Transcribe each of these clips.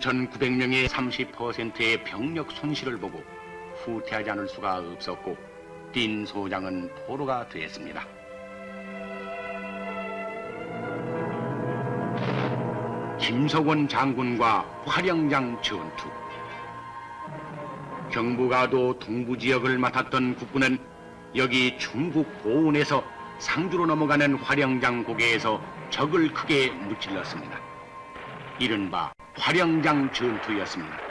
그러나 3,900명의 30%의 병력 손실을 보고 후퇴하지 않을 수가 없었고 딘 소장은 포로가 되었습니다. 김석원 장군과 화령장 전투 경부가도 동부 지역을 맡았던 국군은 여기 중국 고운에서 상주로 넘어가는 화령장 고개에서 적을 크게 무찔렀습니다. 이른바 화령장 전투였습니다.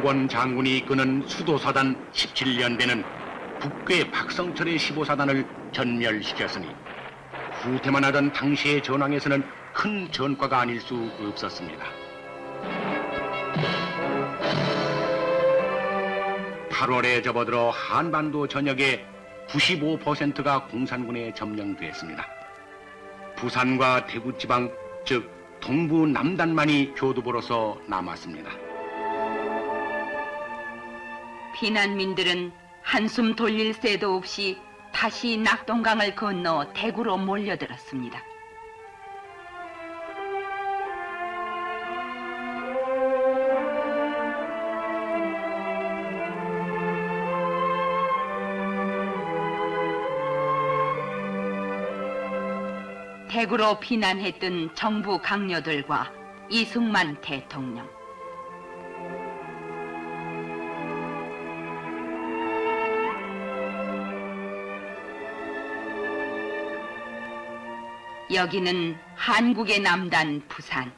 김석원 장군이 이끄는 수도사단 17년대는 북괴 박성철의 15사단을 전멸시켰으니 후퇴만 하던 당시의 전황에서는 큰 전과가 아닐 수 없었습니다. 8월에 접어들어 한반도 전역의 95%가 공산군에 점령됐습니다. 부산과 대구 지방, 즉 동부 남단만이 교두보로서 남았습니다. 피난민들은 한숨 돌릴 새도 없이 다시 낙동강을 건너 대구로 몰려들었습니다. 대구로 피난했던 정부 강요들과 이승만 대통령. 여기는 한국의 남단 부산.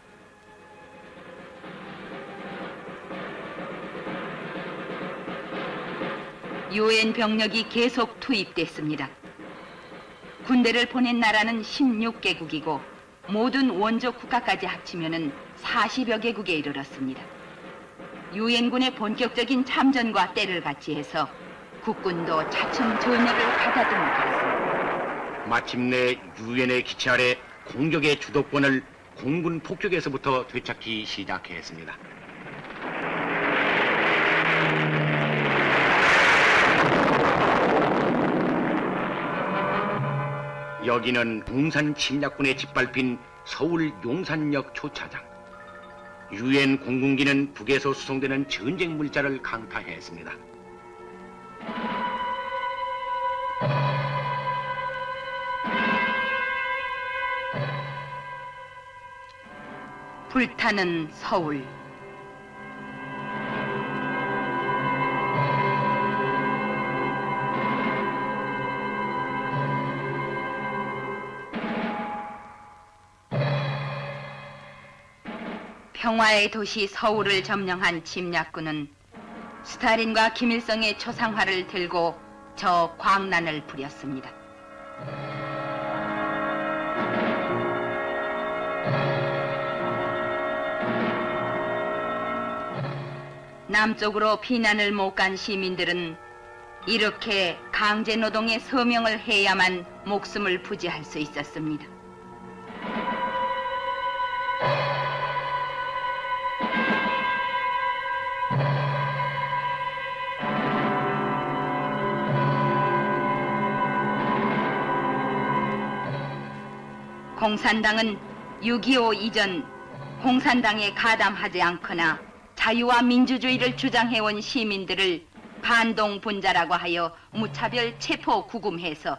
유엔 병력이 계속 투입됐습니다. 군대를 보낸 나라는 16개국이고 모든 원조 국가까지 합치면은 40여 개국에 이르렀습니다. 유엔군의 본격적인 참전과 때를 같이 해서 국군도 차츰 전열을 가다듬고 있습니다. 마침내 유엔의 기체 아래 공격의 주도권을 공군 폭격에서부터 되찾기 시작했습니다. 여기는 공산 침략군에 짓밟힌 서울 용산역 초차장. 유엔 공군기는 북에서 수송되는 전쟁 물자를 강타했습니다. 불타는 서울. 평화의 도시 서울을 점령한 침략군은 스탈린과 김일성의 초상화를 들고 저 광란을 부렸습니다. 남쪽으로 피난을 못 간 시민들은 이렇게 강제 노동의 서명을 해야만 목숨을 부지할 수 있었습니다. 공산당은 6.25 이전 공산당에 가담하지 않거나 자유와 민주주의를 주장해온 시민들을 반동 분자라고 하여 무차별 체포 구금해서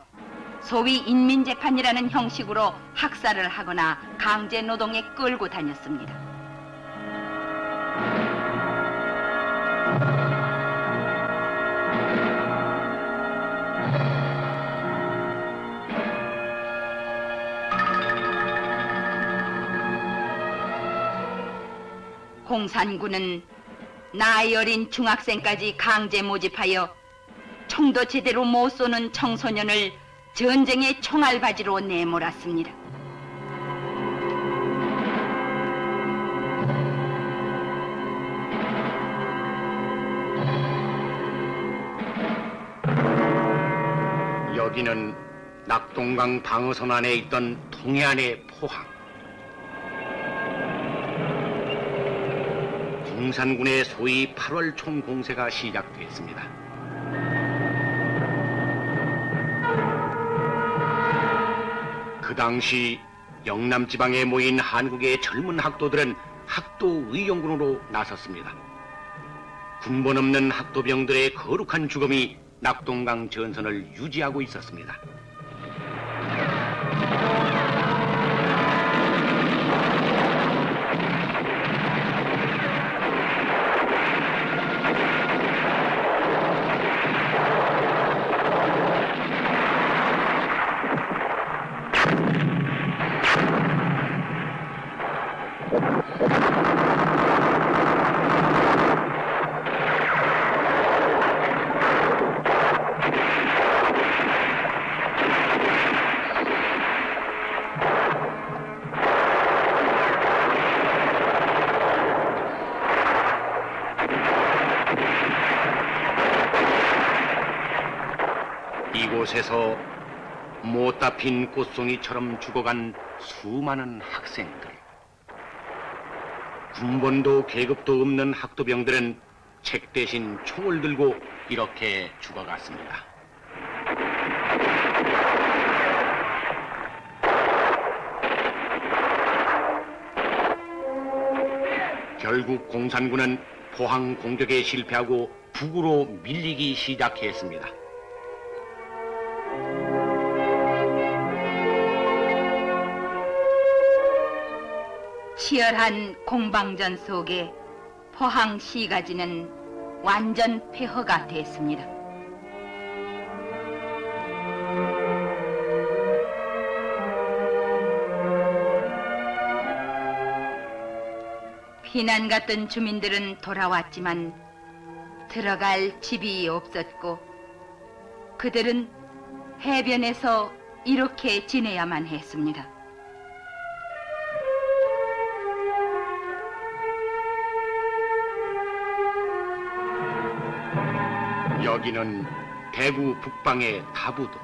소위 인민재판이라는 형식으로 학살을 하거나 강제 노동에 끌고 다녔습니다. 공산군은 나이 어린 중학생까지 강제 모집하여 총도 제대로 못 쏘는 청소년을 전쟁의 총알바지로 내몰았습니다. 여기는 낙동강 방어선 안에 있던 동해안의 포항. 공산군의 소위 8월 총공세가 시작됐습니다. 그 당시 영남 지방에 모인 한국의 젊은 학도들은 학도 의용군으로 나섰습니다. 군번 없는 학도병들의 거룩한 죽음이 낙동강 전선을 유지하고 있었습니다. 이 곳에서 못다 핀 꽃송이처럼 죽어간 수많은 학생들. 군번도 계급도 없는 학도병들은 책 대신 총을 들고 이렇게 죽어갔습니다. 결국 공산군은 포항 공격에 실패하고 북으로 밀리기 시작했습니다. 치열한 공방전 속에 포항 시가지는 완전 폐허가 됐습니다. 피난 갔던 주민들은 돌아왔지만 들어갈 집이 없었고 그들은 해변에서 이렇게 지내야만 했습니다. 여기는 대구 북방의 다부도.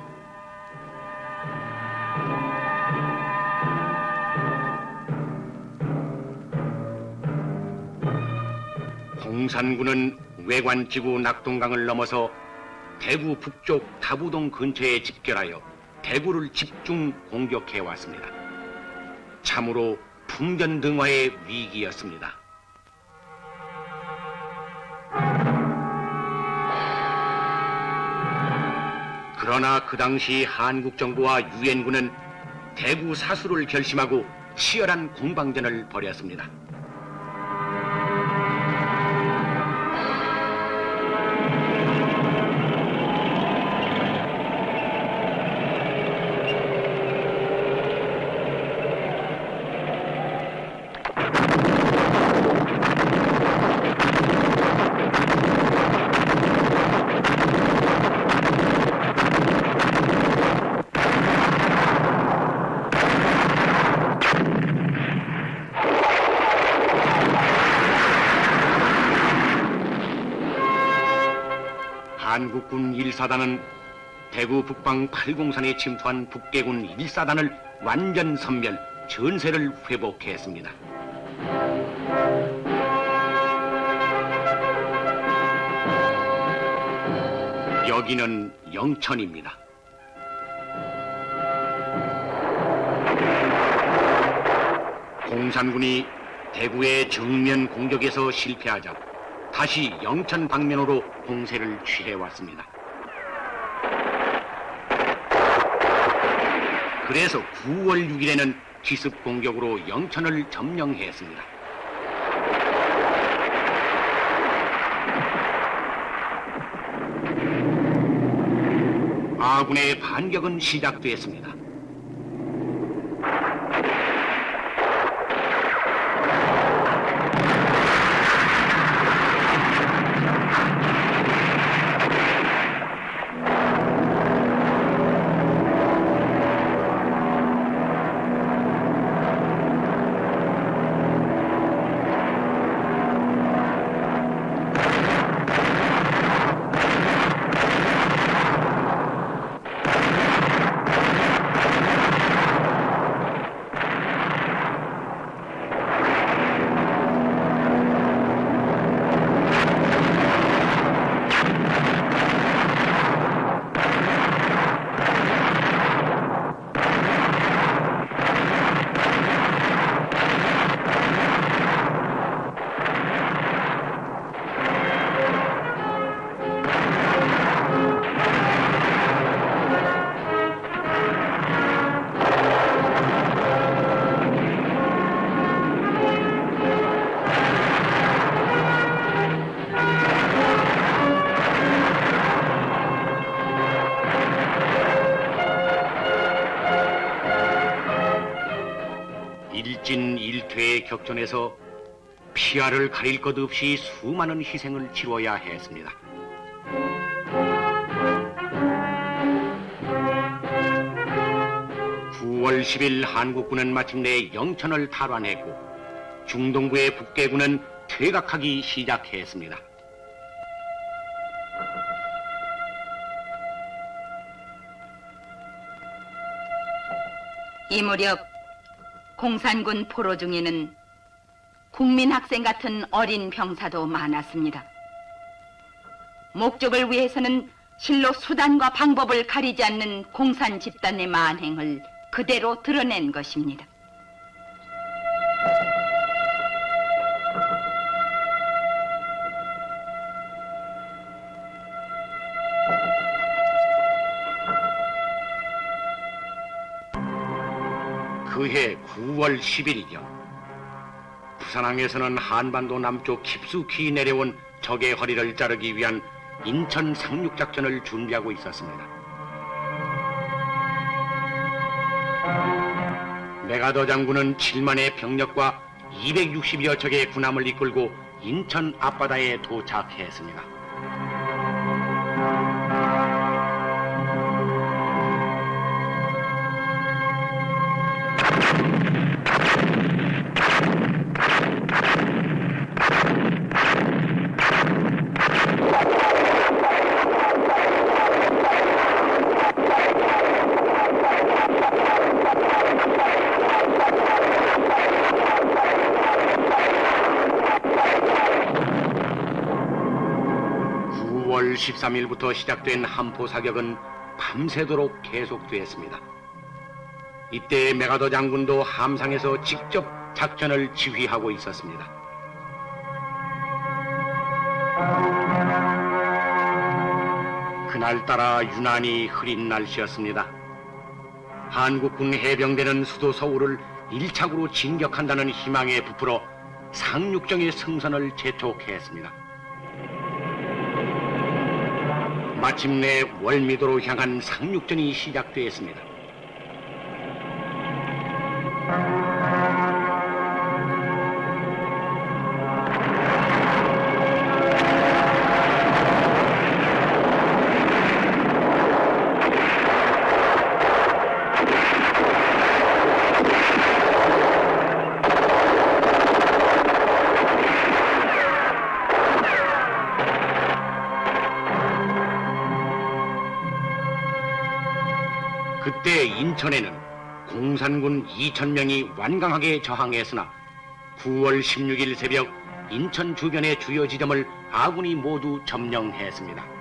공산군은 외관지구 낙동강을 넘어서 대구 북쪽 다부동 근처에 집결하여 대구를 집중 공격해 왔습니다. 참으로 풍전등화의 위기였습니다. 그러나 그 당시 한국 정부와 유엔군은 대구 사수를 결심하고 치열한 공방전을 벌였습니다. 한국군 1사단은 대구 북방 팔공산에 침투한 북계군 1사단을 완전 섬멸, 전세를 회복했습니다. 여기는 영천입니다. 공산군이 대구의 정면 공격에서 실패하자 다시 영천 방면으로 공세를 취해왔습니다. 그래서 9월 6일에는 기습 공격으로 영천을 점령했습니다. 아군의 반격은 시작됐습니다. 격전에서 피아를 가릴 것 없이 수많은 희생을 치러야 했습니다. (9월 10일) 한국군은 마침내 영천을 탈환했고 중동부의 북계군은 퇴각하기 시작했습니다. 이 무렵 공산군 포로 중에는 국민 학생 같은 어린 병사도 많았습니다. 목적을 위해서는 실로 수단과 방법을 가리지 않는 공산 집단의 만행을 그대로 드러낸 것입니다. 그해 9월 10일경 부산항에서는 한반도 남쪽 깊숙이 내려온 적의 허리를 자르기 위한 인천 상륙작전을 준비하고 있었습니다. 메가더 장군은 7만의 병력과 260여 척의 군함을 이끌고 인천 앞바다에 도착했습니다. 13일부터 시작된 함포 사격은 밤새도록 계속되었습니다. 이때 메가더 장군도 함상에서 직접 작전을 지휘하고 있었습니다. 그날따라 유난히 흐린 날씨였습니다. 한국군 해병대는 수도 서울을 일착으로 진격한다는 희망에 부풀어 상륙정의 승선을 재촉했습니다. 마침내 월미도로 향한 상륙전이 시작되었습니다. 인천에는 공산군 2천명이 완강하게 저항했으나 9월 16일 새벽 인천 주변의 주요 지점을 아군이 모두 점령했습니다.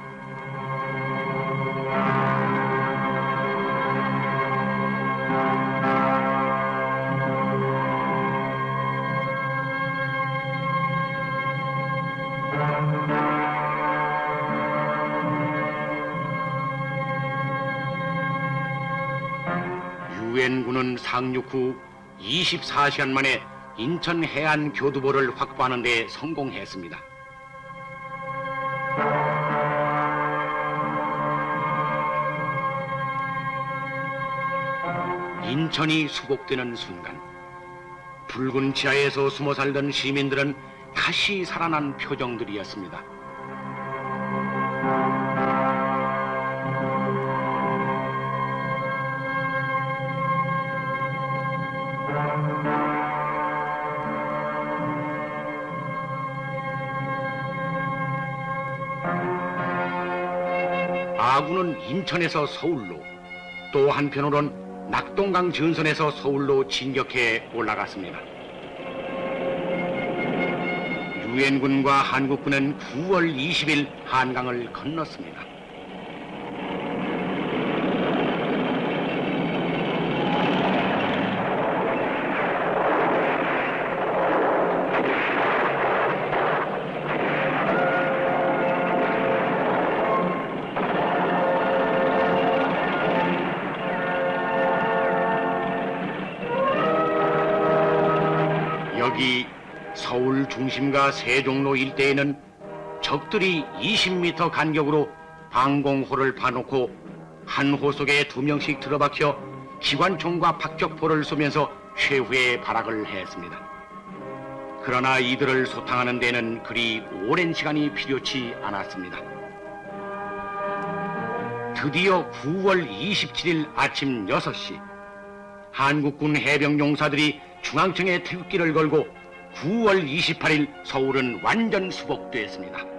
상륙 후 24시간 만에 인천 해안 교두보를 확보하는 데 성공했습니다. 인천이 수복되는 순간 붉은 지하에서 숨어 살던 시민들은 다시 살아난 표정들이었습니다. 아군은 인천에서 서울로 또 한편으론 낙동강 전선에서 서울로 진격해 올라갔습니다. 유엔군과 한국군은 9월 20일 한강을 건넜습니다. 여기 서울 중심과 세종로 일대에는 적들이 20m 간격으로 방공호를 파놓고 한 호 속에 두 명씩 들어박혀 기관총과 박격포를 쏘면서 최후의 발악을 했습니다. 그러나 이들을 소탕하는 데는 그리 오랜 시간이 필요치 않았습니다. 드디어 9월 27일 아침 6시 한국군 해병 용사들이 중앙청에 태극기를 걸고 9월 28일 서울은 완전 수복됐습니다.